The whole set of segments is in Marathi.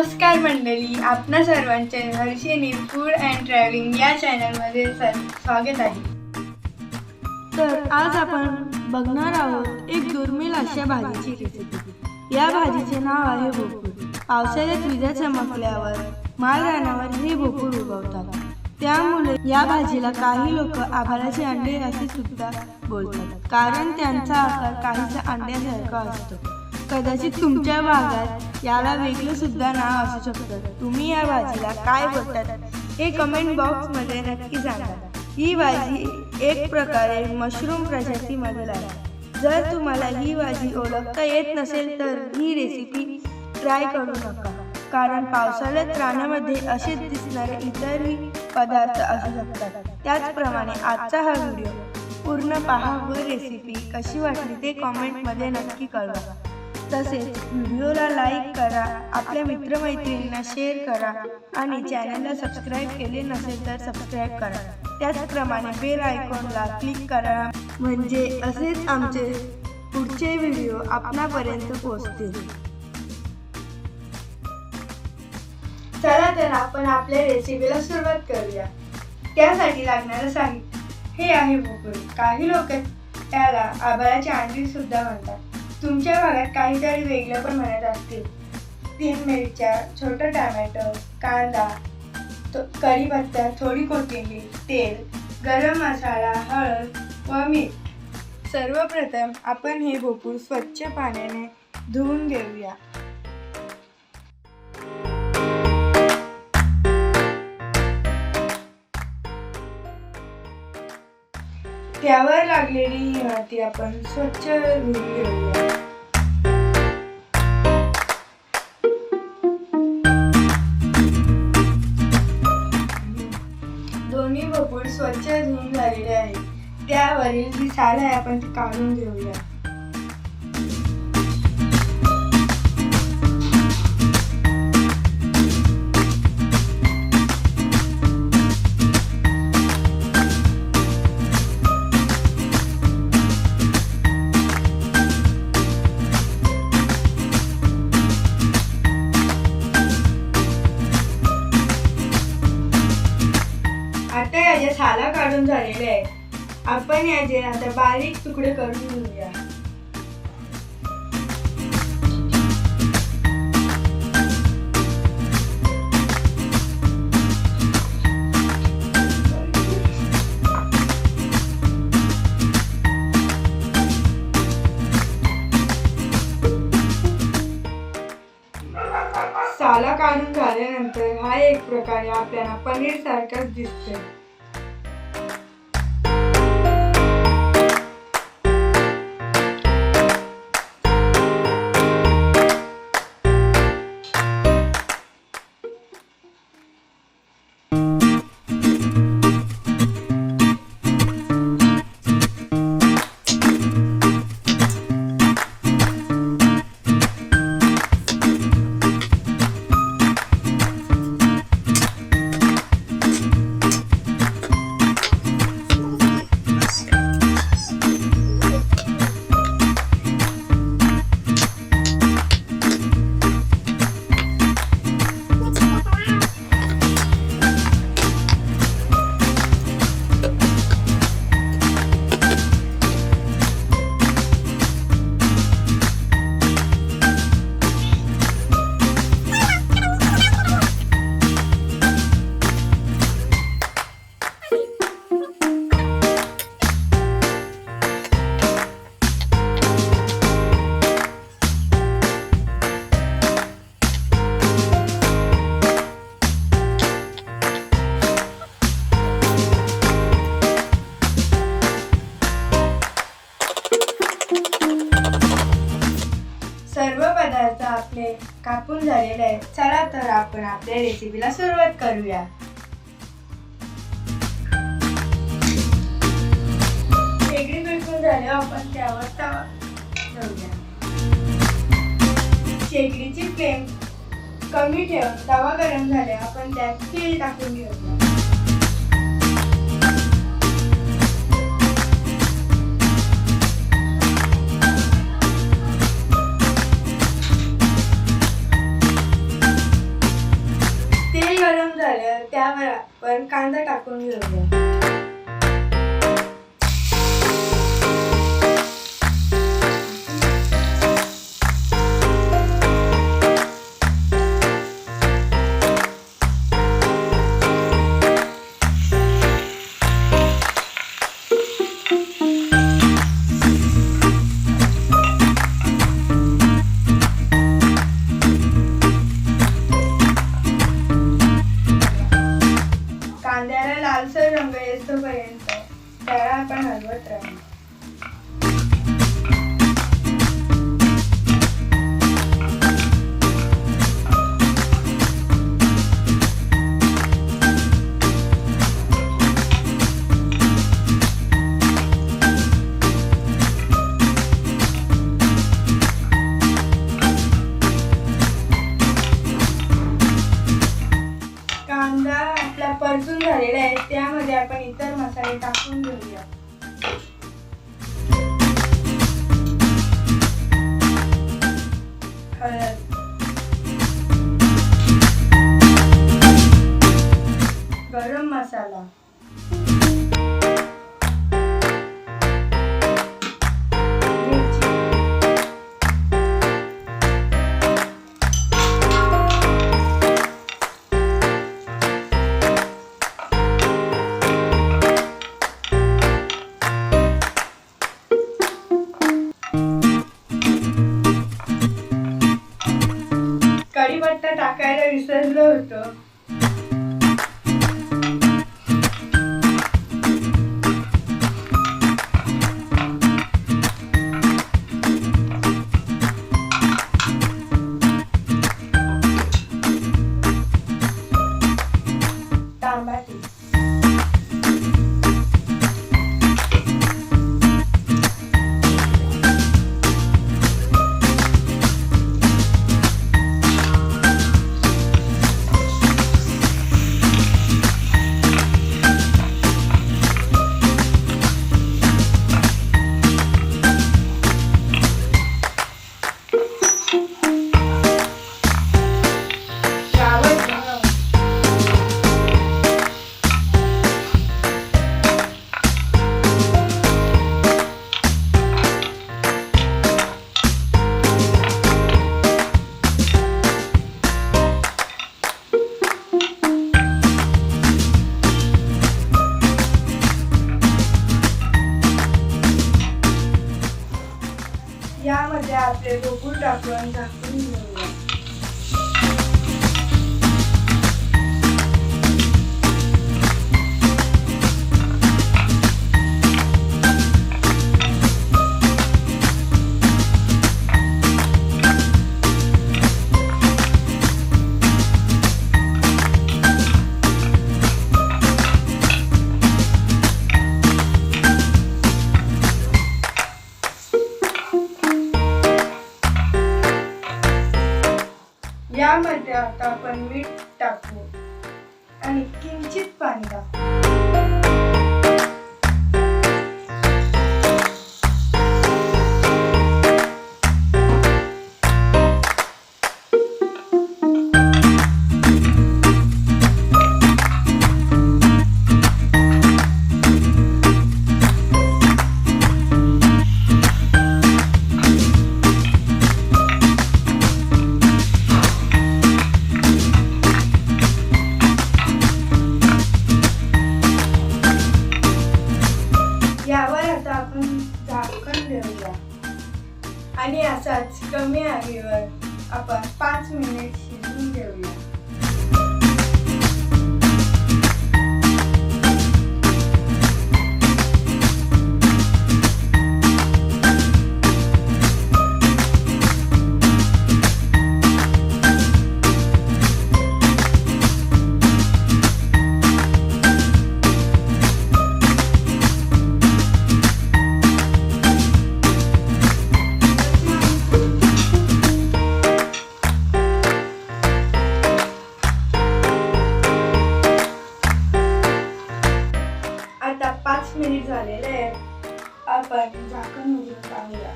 नमस्कार मंडळी आपणा सर्वांचे हर्षिनी फूड अँड ट्रॅव्हलिंग या चॅनलमध्ये सर स्वागत आहे. तर आज आपण बघणार आहोत एक दुर्मिळ अशा भाजीची रेसिपी या भाजीचे नाव आहे भोपूर. पावसाळ्यात विजा चमकल्यावर मालदानावर हे भोपूर उगवतात. त्यामुळे या भाजीला काही लोक आभाराचे अंडे असे सुद्धा बोलतात. कारण त्यांचा आकार काहीसा अंड्यासारखा असतो. कदाचित तुमच्या भागात याला वेगळं सुद्धा नाव असू शकतं. तुम्ही या भाजीला काय बोलतात हे कमेंट बॉक्समध्ये नक्की सांगा. ही भाजी एक प्रकारे मशरूम प्रजातीमधील आहे. जर तुम्हाला ही भाजी ओळखता येत नसेल तर ही रेसिपी ट्राय करू नका. कारण पावसाळ्यात रानामध्ये असे दिसणारे इतरही पदार्थ असू शकतात. त्याचप्रमाणे आजचा हा व्हिडिओ पूर्ण पहा व रेसिपी कशी वाटली ते कॉमेंटमध्ये नक्की कळवा. तसेच व्हिडिओला लाईक करा आपल्या मित्रमैत्रिणींना शेअर करा आणि चॅनलला सबस्क्राईब केले नसेल तर सबस्क्राईब करा. त्याचप्रमाणे बेल आयकॉनला क्लिक करा. म्हणजे असेच आमचे पुढचे व्हिडिओ आपणापर्यंत पोहोचतील. चला तर आपण आपल्या रेसिपीला सुरुवात करूया. त्यासाठी लागणारं साहित्य हे आहे भोपळी. काही लोक त्याला आबाळाची अंडी सुद्धा म्हणतात. तुमच्या भागात काहीतरी वेगळं पण म्हणत असतील. तीन मिरच्या छोटं टॅमॅटो कांदा तो- कढीपत्ता थोडी कोथिंबीर तेल गरम मसाला हळद व मीठ. सर्वप्रथम आपण हे भोपूर स्वच्छ पाण्याने धुवून घेऊया. त्यावर लागलेली ही माती आपण स्वच्छ धुवून घेऊया. दोन्ही भोपूर स्वच्छ धुवून झालेले आहेत. त्यावरील जी साल आहे आपण ती काढून घेऊया. काढून झालेले आहेत आपण याचे आता बारीक तुकडे करून घेऊया. साला काढून झाल्यानंतर हा एक प्रकारे आपल्याला पनीर सारखाच दिसतोय. सर्व पदार्थ आपले कापून झालेले आहेत. चला तर आपण आपल्या रेसिपीला सुरुवात करूया. शेगडी मिळून झाल्यावर हो, आपण त्यावर तवा ठेवूया. शेगडीची फ्लेम कमी ठेव तवा गरम झाल्यावर आपण त्यात तेल टाकून घेऊया. आपण कांदा टाकून घेऊया इतर मसाले टाकून घेऊया हळद गरम मसाला. Valeu! यामध्ये आपले गोकुळ यामध्ये आता आपण मीठ टाकू आणि किंचित पाणी टाकू. आणि असाच कमी आगीवर आपण पाच मिनिट शिजून घेऊया मिनिट झालेले आहेत आपण झाकण उघडून पाहूया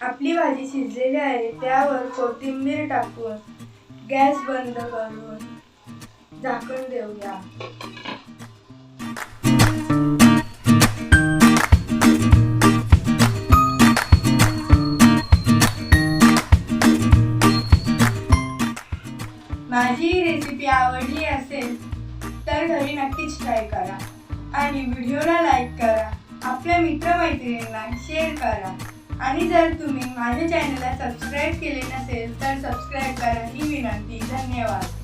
आपली भाजी शिजलेली आहे त्यावर कोथिंबीर टाकून गॅस बंद करून झाकण देऊया. आणि व्हिडिओला लाईक करा आपल्या मित्रमैत्रिणींना शेअर करा. आणि जर तुम्ही माझ्या चॅनलला सबस्क्राईब केले नसेल तर सबस्क्राईब करा ही विनंती. धन्यवाद.